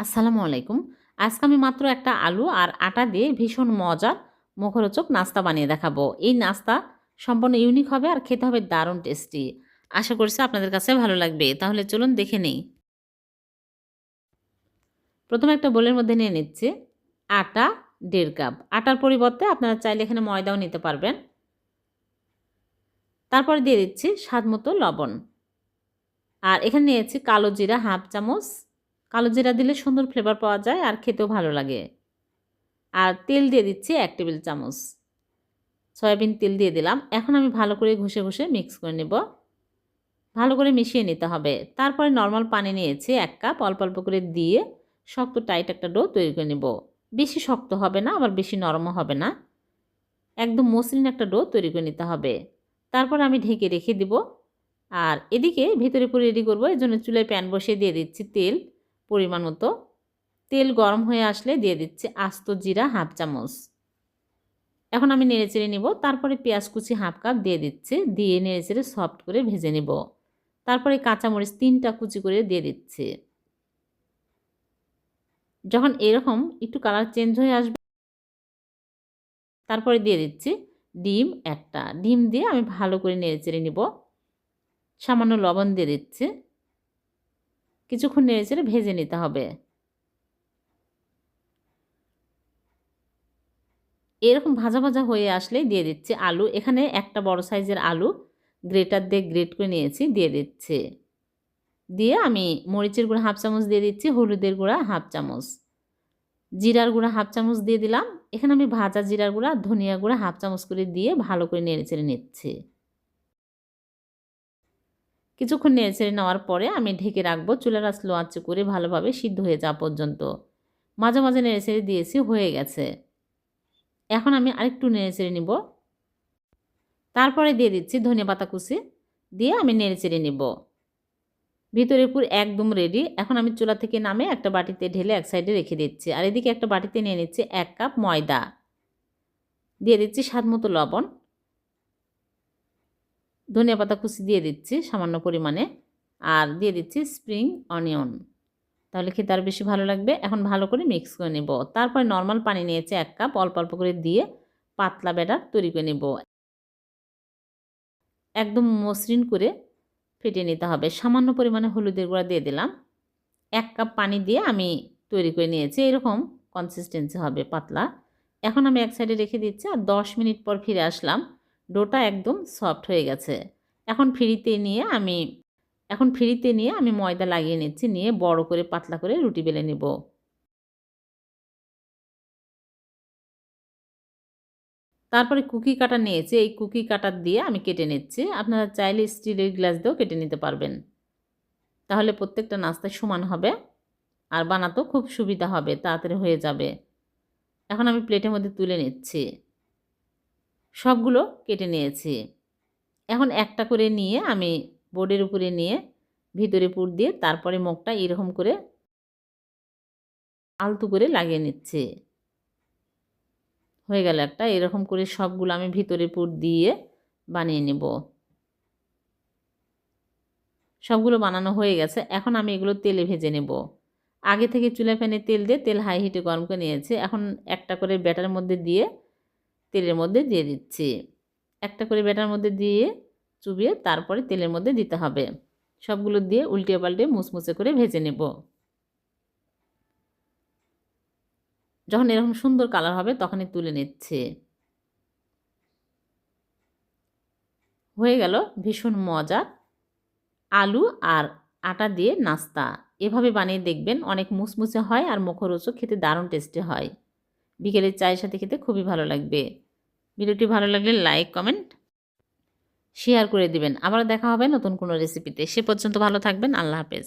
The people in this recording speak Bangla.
আসসালামু আলাইকুম। আজকে আমি মাত্র একটা আলু আর আটা দিয়ে ভীষণ মজার মুখরোচক নাস্তা বানিয়ে দেখাবো। এই নাস্তা সম্পূর্ণ ইউনিক হবে আর খেতে হবে দারুণ টেস্টি আশা করছি আপনাদের কাছে ভালো লাগবে। তাহলে চলুন দেখে নেই। প্রথমে একটা বোলের মধ্যে নিয়ে নিচ্ছি আটা দেড় কাপ। আটার পরিবর্তে আপনারা চাইলে এখানে ময়দাও নিতে পারবেন। তারপরে দিয়ে দিচ্ছি স্বাদ মতো লবণ। আর এখানে নিয়েছি কালো জিরা হাফ চামচ কালো জিরা দিলে সুন্দর ফ্লেভার পাওয়া যায় আর খেতেও ভালো লাগে। আর তেল দিয়ে দিচ্ছি এক টেবিল চামচ। সয়াবিন তেল দিয়ে দিলাম। এখন আমি ভালো করে ঘষে ঘষে মিক্স করে নেব। ভালো করে মিশিয়ে নিতে হবে। তারপরে নর্মাল পানি নিয়েছি এক কাপ অল্প অল্প করে দিয়ে শক্ত টাইট একটা ডো তৈরি করে নেব। বেশি শক্ত হবে না, আবার বেশি নরমও হবে না। একদম মসৃণ একটা ডো তৈরি করে নিতে হবে। তারপর আমি ঢেকে রেখে দিব। আর এদিকে ভিতরে পুরো রেডি করব। এর জন্য চুলায় প্যান বসিয়ে দিয়ে দিচ্ছি তেল। পরিমাণ মতো তেল গরম হয়ে আসলে দিয়ে দিচ্ছি আস্ত জিরা হাফ চামচ। এখন আমি নেড়েচেড়ে নিব, তারপরে পেঁয়াজ কুচি হাফ কাপ দিয়ে দিচ্ছি, দিয়ে নেড়েচেড়ে সফট করে ভেজে নিব। তারপরে কাঁচামরিচ তিনটা কুচি করে দিয়ে দিচ্ছি। যখন এরকম একটু কালার চেঞ্জ হয়ে আসবে, তারপরে দিয়ে দিচ্ছি ডিম একটা। ডিম দিয়ে আমি ভালো করে নেড়েচেড়ে নিব। সামান্য লবণ দিয়ে দিচ্ছি। কিছুক্ষণ নেড়েচেড়ে ভেজে নিতে হবে। এরকম ভাজা ভাজা হয়ে আসলে দিয়ে দিচ্ছি আলু। এখানে একটা বড় সাইজের আলু, গ্রেটার দিয়ে গ্রেট করে নিয়েছি, দিয়ে দিচ্ছি। দিয়ে আমি মরিচের গুঁড়া হাফ চামচ দিয়ে দিচ্ছি, হলুদের গুঁড়া হাফ চামচ। জিরার গুঁড়া হাফ চামচ দিয়ে দিলাম। এখানে আমি ভাজা জিরার গুঁড়া, ধনিয়া গুঁড়া হাফ চামচ করে দিয়ে ভালো করে নেড়ে চেড়ে নিচ্ছি। কিছুক্ষণ নেড়ে ছেড়ে নেওয়ার পরে আমি ঢেকে রাখব চুলার আঁচ লো আঁচে করে ভালোভাবে সিদ্ধ হয়ে যাওয়া পর্যন্ত। মাঝে মাঝে নেড়ে ছেড়ে দিয়েছি, হয়ে গেছে। এখন আমি আরেকটু নেড়ে ছেড়ে নিব। তারপরে দিয়ে দিচ্ছি ধনিয়া পাতা কুচি, দিয়ে আমি নেড়ে চেড়ে নিব। ভিতরে পুর একদম রেডি এখন আমি চুলা থেকে নামে একটা বাটিতে ঢেলে এক সাইডে রেখে দিচ্ছি। আর এদিকে একটা বাটিতে নিয়ে নিচ্ছি এক কাপ ময়দা। দিয়ে দিচ্ছি স্বাদ মতো লবণ। ধনিয়া পাতা কুচি দিয়ে দিচ্ছি সামান্য পরিমাণে। আর দিয়ে দিচ্ছি স্প্রিং অনিয়ন। তাহলে খেতে আর বেশি ভালো লাগবে। এখন ভালো করে মিক্স করে নেব। তারপরে নর্মাল পানি নিয়েছে এক কাপ, অল্প অল্প করে দিয়ে পাতলা ব্যাটার তৈরি করে নেব। একদম মসৃণ করে ফেটে নিতে হবে। সামান্য পরিমাণে হলুদের গুঁড়া দিয়ে দিলাম। এক কাপ পানি দিয়ে আমি তৈরি করে নিয়েছি। এরকম কনসিস্টেন্সি হবে পাতলা। এখন আমি এক সাইডে রেখে দিচ্ছি আর দশ মিনিট পর ফিরে আসলাম। ডোটা একদম সফট হয়ে গেছে। এখন ফ্রিতে নিয়ে আমি, এখন ফ্রিতে নিয়ে আমি ময়দা লাগিয়ে নিচ্ছি, নিয়ে বড় করে পাতলা করে রুটি বেলে নেব। তারপরে কুকি কাটা নিয়েছি, এই কুকি কাটার দিয়ে আমি কেটে নিচ্ছি। আপনারা চাইলে স্টিলের গ্লাস দিয়েও কেটে নিতে পারবেন। তাহলে প্রত্যেকটা নাস্তায় সমান হবে, আর বানাতেও খুব সুবিধা হবে, তাড়াতাড়ি হয়ে যাবে। এখন আমি প্লেটের মধ্যে তুলে নিচ্ছি। সবগুলো কেটে নিয়েছি। এখন একটা করে নিয়ে আমি বোর্ডের উপরে নিয়ে ভিতরে পুর দিয়ে তারপরে মুখটা এরকম করে আলতু করে লাগিয়ে নিচ্ছে। হয়ে গেল একটা, এরকম করে সবগুলো আমি ভিতরে পুর দিয়ে বানিয়ে নেব। সবগুলো বানানো হয়ে গেছে, এখন আমি এগুলো তেলে ভেজে নেব। আগে থেকে চুলা ফ্যানে তেল দিয়ে তেল হাই হিটে গরম করে নিয়েছে, এখন একটা করে ব্যাটার মধ্যে দিয়ে তেলের মধ্যে দিয়ে দিচ্ছি। একটা করে ব্যাটার মধ্যে দিয়ে চুবিয়ে তারপরে তেলের মধ্যে দিতে হবে। সবগুলো দিয়ে উল্টে পাল্টে মুচমুচে করে ভেজে নেব। যখন এরকম সুন্দর কালার হবে তখনই তুলে নিচ্ছে। হয়ে গেল ভীষণ মজার আলু আর আটা দিয়ে নাস্তা। এভাবে বানিয়ে দেখবেন অনেক মুচমুচে হয় আর মুখরোচক খেতে দারুণ টেস্টি হয়। বিকেলের চায়ের সাথে খেতে খুবই ভালো লাগবে। ভিডিওটি ভালো লাগলে লাইক, কমেন্ট, শেয়ার করে দিবেন। আবার দেখা হবে নতুন কোনো রেসিপিতে। সে পর্যন্ত ভালো থাকবেন। আল্লাহ হাফেজ।